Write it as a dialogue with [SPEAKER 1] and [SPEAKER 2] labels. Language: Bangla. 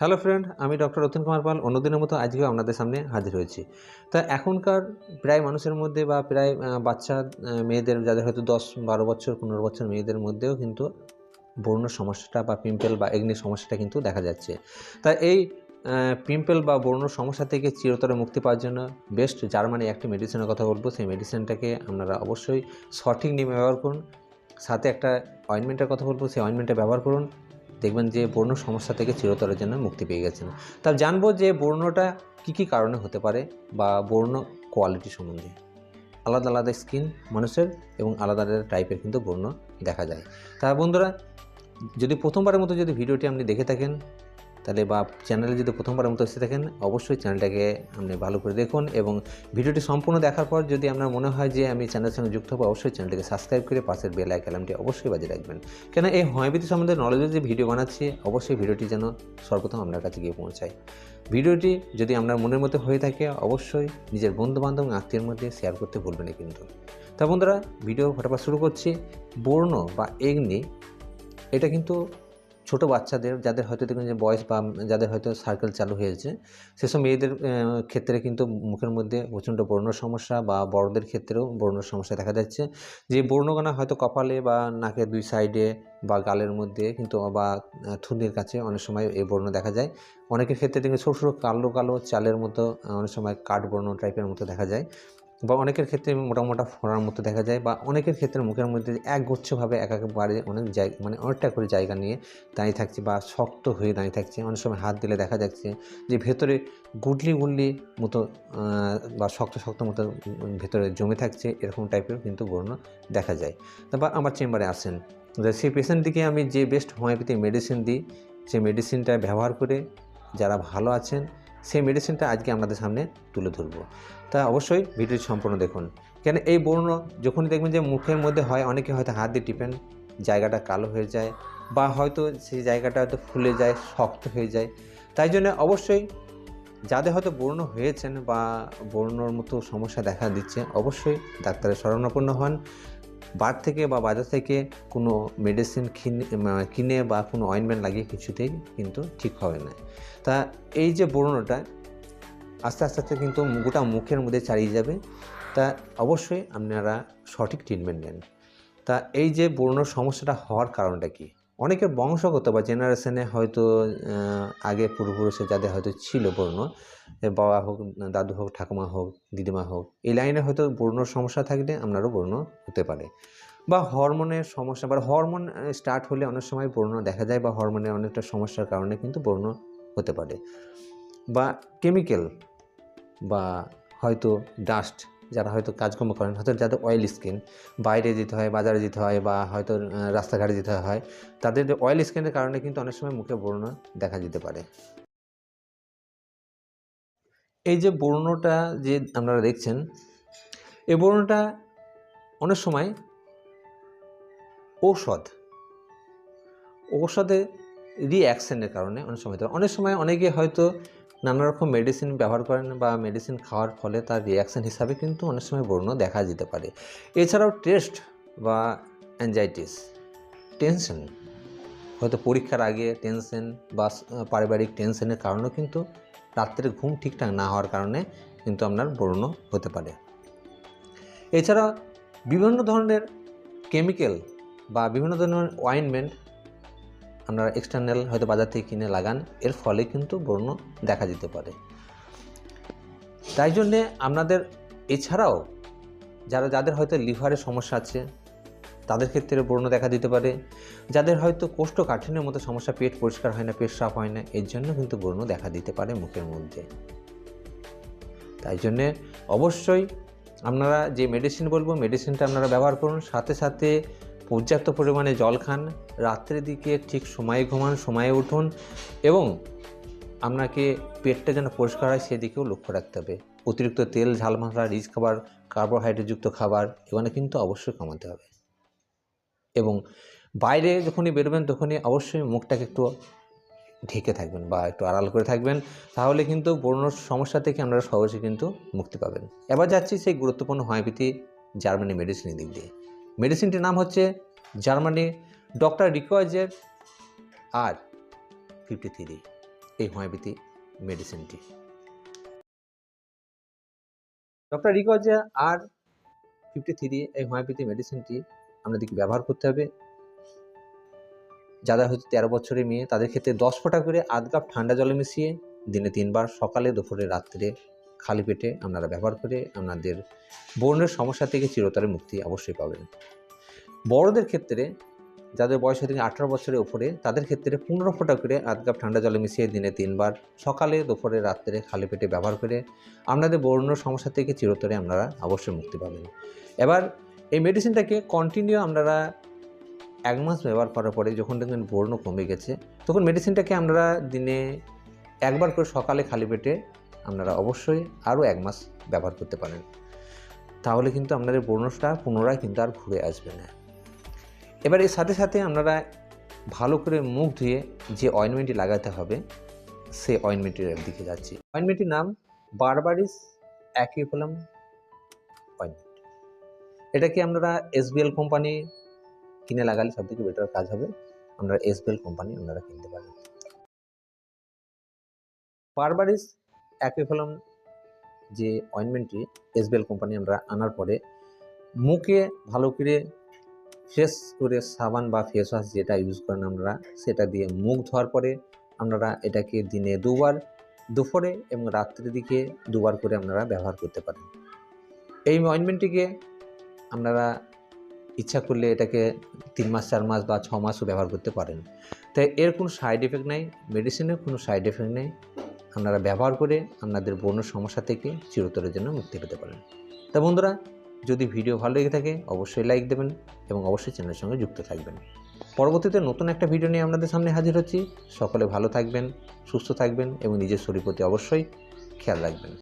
[SPEAKER 1] হ্যালো ফ্রেন্ড, আমি ডক্টর রতন কুমার পাল। অন্যদিনের মতো আজকেও আপনাদের সামনে হাজির হয়েছি। তা এখনকার প্রায় মানুষের মধ্যে বা প্রায় বাচ্চা মেয়েদের, যাদের হয়তো দশ, বারো বছর, পনেরো বছর মেয়েদের মধ্যেও কিন্তু বর্ণ সমস্যাটা বা পিম্পল বা এগ্নির সমস্যাটা কিন্তু দেখা যাচ্ছে। তা এই পিম্পল বা বর্ণ সমস্যা থেকে চিরতরে মুক্তি পাওয়ার জন্য বেস্ট জার্মানি একটি মেডিসিনের কথা বলব। সেই মেডিসিনটাকে আপনারা অবশ্যই সঠিক নিয়মে ব্যবহার করুন। সাথে একটা অয়েনমেন্টের কথা বলব। সেই অয়েনমেন্টটা ব্যবহার করুন। দেখবেন যে বর্ণ সমস্যা থেকে চিরতরের জন্য মুক্তি পেয়ে গেছেন। তা জানব যে বর্ণটা কি কি কারণে হতে পারে বা বর্ণ কোয়ালিটি সম্বন্ধে। আলাদা আলাদা স্কিন মানুষের এবং আলাদা আলাদা টাইপের কিন্তু বর্ণ দেখা যায়। তা বন্ধুরা, যদি প্রথমবারের মতো যদি ভিডিওটি আপনি দেখে থাকেন তাহলে বা চ্যানেলে যদি প্রথমবারের মতো এসে থাকেন, অবশ্যই চ্যানেলটাকে আপনি ভালো করে দেখুন এবং ভিডিওটি সম্পূর্ণ দেখার পর যদি আপনার মনে হয় যে আমি চ্যানেলের সঙ্গে যুক্ত হব, অবশ্যই চ্যানেলটিকে সাবস্ক্রাইব করে পাশের বেল আইকনটি অবশ্যই বাজিয়ে রাখবেন। কেন এই হোমিওপ্যাথি সম্বন্ধে নলেজের যে ভিডিও বানাচ্ছি, অবশ্যই ভিডিওটি যেন সর্বপ্রথম আপনার কাছে গিয়ে পৌঁছায়। ভিডিওটি যদি আপনার মনের মতো হয়ে থাকে, অবশ্যই নিজের বন্ধুবান্ধব আত্মীয়ের মধ্যে শেয়ার করতে ভুলবেন না কিন্তু। তা বন্ধুরা ভিডিও ফটাফট শুরু করছি। বর্ণ বা এগনি, এটা কিন্তু ছোট বাচ্চাদের যাদের হয়তো দেখবেন যে বয়স বা যাদের হয়তো সার্কেল চালু হয়েছে সেসব মেয়েদের ক্ষেত্রে কিন্তু মুখের মধ্যে প্রচণ্ড বর্ণ সমস্যা বা বড়দের ক্ষেত্রেও বর্ণ সমস্যা দেখা যাচ্ছে। যে বর্ণগানা হয়তো কপালে বা নাকের দুই সাইডে বা গালের মধ্যে কিন্তু বা আহ, থুতনির কাছে অনেক সময় এই বর্ণ দেখা যায়। অনেকের ক্ষেত্রে দেখবেন ছোটো ছোটো কালো কালো চালের মতো অনেক সময় কাঠ বর্ণ টাইপের মতো দেখা যায়। বা অনেকের ক্ষেত্রে মোটা মোটা ফোড়ার মতো দেখা যায় বা অনেকের ক্ষেত্রে মুখের মধ্যে একগুচ্ছভাবে এক একবারে অনেক জায়গা মানে অনেকটা করে জায়গা নিয়ে দাঁড়িয়ে থাকছে বা শক্ত হয়ে দাঁড়িয়ে থাকছে। অনেক সময় হাত দিলে দেখা যাচ্ছে যে ভেতরে গুডলি গুডলি মতো বা শক্ত শক্ত মতো ভেতরে জমে থাকছে এরকম টাইপের কিন্তু বর্ণ দেখা যায়। তারপর আমার চেম্বারে আসেন। সেই পেশেন্টটিকে আমি যে বেস্ট হোমিওপ্যাথি মেডিসিন দিই, সেই মেডিসিনটা ব্যবহার করে যারা ভালো আছেন, সেই মেডিসিনটা আজকে আপনাদের সামনে তুলে ধরবো। তা অবশ্যই ভিডিওটি সম্পূর্ণ দেখুন। কেন এই বর্ণ যখনই দেখবেন যে মুখের মধ্যে হয়, অনেকে হয়তো হাত দিয়ে টিপেন, জায়গাটা কালো হয়ে যায় বা হয়তো সেই জায়গাটা হয়তো ফুলে যায়, শক্ত হয়ে যায়। তাই জন্য অবশ্যই যাদের হয়তো বর্ণ হয়েছেন বা বর্ণর মতো সমস্যা দেখা দিচ্ছে, অবশ্যই ডাক্তারের শরণাপন্ন হন। বার থেকে বা বাজার থেকে কোনো মেডিসিন কিনে কিনে বা কোনো অয়েনমেন্ট লাগিয়ে কিছুতেই কিন্তু ঠিক হবে না। তা এই যে বর্ণটা আস্তে আস্তে আস্তে কিন্তু গোটা মুখের মধ্যে চালিয়ে যাবে। তা অবশ্যই আপনারা সঠিক ট্রিটমেন্ট নেন। তা এই যে বর্ণ সমস্যাটা হওয়ার কারণটা কি? অনেকের বংশগত বা জেনারেশনে হয়তো আগে পূর্বপুরুষে যাদের হয়তো ছিল বর্ণ বাবা হোক, দাদু হোক, ঠাকুমা হোক, দিদিমা হোক, এই লাইনে হয়তো বর্ণ সমস্যা থাকলে আপনারও বর্ণ হতে পারে। বা হরমোনের সমস্যা, বা হরমোন স্টার্ট হলে অনেক সময় বর্ণ দেখা যায় বা হরমোনের অনেকটা সমস্যার কারণে কিন্তু বর্ণ হতে পারে। বা কেমিক্যাল বা হয়তো ডাস্ট যারা হয়তো কাজকর্ম করেন, হয়তো যাদের অয়েল স্কিন বাইরে যেতে হয়, বাজারে যেতে হয় বা হয়তো রাস্তাঘাটে যেতে হয়, তাদের অয়েল স্কিনের কারণে কিন্তু অনেক সময় মুখে বর্ণ দেখা যেতে পারে। এই যে বর্ণটা যে আপনারা দেখছেন এই বর্ণটা অনেক সময় ঔষধ, ঔষধে রিঅ্যাকশনের কারণে অনেক সময় অনেক সময় অনেকে হয়তো নানা রকম মেডিসিন ব্যবহার করেন বা মেডিসিন খাওয়ার ফলে তার রিয়াকশান হিসাবে কিন্তু অনেক সময় বর্ণ দেখা যেতে পারে। এছাড়াও টেস্ট বা অ্যাংজাইটিস টেনশন হয়তো পরীক্ষার আগে টেনশন বা পারিবারিক টেনশনের কারণেও কিন্তু রাত্রে ঘুম ঠিকঠাক না হওয়ার কারণে কিন্তু আপনার বর্ণ হতে পারে। এছাড়া বিভিন্ন ধরনের কেমিক্যাল বা বিভিন্ন ধরনের অয়েনমেন্ট আপনারা এক্সটার্নাল হয়তো বাজার থেকে কিনে লাগান, এর ফলে কিন্তু বর্ণ দেখা দিতে পারে। তাই জন্যে আপনাদের এছাড়াও যারা, যাদের হয়তো লিভারের সমস্যা আছে, তাদের ক্ষেত্রে বর্ণ দেখা দিতে পারে। যাদের হয়তো কোষ্ঠকাঠিন্যের মতো সমস্যা, পেট পরিষ্কার হয় না, পেট সাফ হয় না, এর জন্য কিন্তু বর্ণ দেখা দিতে পারে মুখের মধ্যে। তাই জন্যে অবশ্যই আপনারা যে মেডিসিন বলব মেডিসিনটা আপনারা ব্যবহার করুন। সাথে সাথে পর্যাপ্ত পরিমাণে জল খান, রাত্রের দিকে ঠিক সময়ে ঘুমান, সময়ে উঠুন এবং আপনাকে পেটটা যেন পরিষ্কার হয় সেদিকেও লক্ষ্য রাখতে হবে। অতিরিক্ত তেল ঝাল মশলা রিচ খাবার, কার্বোহাইড্রেটযুক্ত খাবার এগুলো কিন্তু অবশ্যই কমাতে হবে। এবং বাইরে যখনই বেরোবেন তখনই অবশ্যই মুখটাকে একটু ঢেকে থাকবেন বা একটু আড়াল করে থাকবেন, তাহলে কিন্তু বর্ণ সমস্যা থেকে আপনারা সহজে কিন্তু মুক্তি পাবেন। এবার যাচ্ছি সেই গুরুত্বপূর্ণ হোমিওপ্যাথি জার্মানি মেডিসিনের দিক দিয়ে। মেডিসিনটির নাম হচ্ছে জার্মানি ডক্টর রিকোয়াজের আর ফিফটি থ্রি এই হোমিওপ্যাথি মেডিসিনটি। Doctor Reckeweg R fifty three এই হোমিওপ্যাথি মেডিসিনটি আপনাদেরকে ব্যবহার করতে হবে। যারা হচ্ছে তেরো বছরের মেয়ে, তাদের ক্ষেত্রে দশ ফোঁটা করে আধ কাপ ঠান্ডা জলে মিশিয়ে দিনে তিনবার সকালে, দুপুরে, রাত্রে খালি পেটে আপনারা ব্যবহার করে আপনাদের বর্ণের সমস্যা থেকে চিরতরে মুক্তি অবশ্যই পাবেন। বড়দের ক্ষেত্রে যাদের বয়স থেকে আঠারো বছরের উপরে, তাদের ক্ষেত্রে পনেরো ফোঁটা করে আধ কাপ ঠান্ডা জলে মিশিয়ে দিনে তিনবার, সকালে, দুপুরে, রাত্রে খালি পেটে ব্যবহার করে আপনাদের বর্ণ সমস্যা থেকে চিরতরে আপনারা অবশ্যই মুক্তি পাবেন। এবার এই মেডিসিনটাকে কন্টিনিউ আপনারা এক মাস ব্যবহার করার পরে যখন দেখবেন বর্ণ কমে গেছে, তখন মেডিসিনটাকে আমরা দিনে একবার করে সকালে খালি পেটে আপনারা অবশ্যই আরও এক মাস ব্যবহার করতে পারেন। তাহলে কিন্তু আপনাদের বর্ণটা পুনরায় কিন্তু আর ঘুরে আসবে না। এবার এর সাথে সাথে আপনারা ভালো করে মুখ ধুয়ে যে অয়েনমেন্টটি লাগাতে হবে, সে অয়েনমেন্টের দিকে যাচ্ছি। অয়েনমেন্টটির নাম বারবারিস অ্যাকিউপলাম অয়েনমেন্ট এটাকে আপনারা এসবিএল কোম্পানি কিনে লাগালে সব থেকে বেটার কাজ হবে? আপনারা এসবিএল কোম্পানি আপনারা কিনতে পারেন। বারবারিস অ্যাকুইফলম যে অয়েনমেন্টটি এসবিএল কোম্পানি আমরা আনার পরে মুখে ভালো করে ফ্রেশ করে সাবান বা ফেস ওয়াশ যেটা ইউজ করেন আমরা, সেটা দিয়ে মুখ ধোয়ার পরে আপনারা এটাকে দিনে দুবার দুপুরে এবং রাত্রের দিকে দুবার করে আপনারা ব্যবহার করতে পারেন। এই অয়েনমেন্টটিকে আপনারা ইচ্ছা করলে এটাকে তিন মাস, চার মাস বা ছ মাসও ব্যবহার করতে পারেন। তাই এর কোনো সাইড এফেক্ট নেই মেডিসিনের কোনো সাইড এফেক্ট নেই। আপনারা ব্যবহার করে আপনাদের বন্য সমস্যা থেকে চিরতরের জন্য মুক্তি পেতে পারেন। তা বন্ধুরা, যদি ভিডিও ভালো লেগে থাকে, অবশ্যই লাইক দেবেন এবং অবশ্যই চ্যানেলের সঙ্গে যুক্ত থাকবেন। পরবর্তীতে নতুন একটা ভিডিও নিয়ে আপনাদের সামনে হাজির হচ্ছি। সকলে ভালো থাকবেন, সুস্থ থাকবেন এবং নিজের শরীর প্রতি অবশ্যই খেয়াল রাখবেন।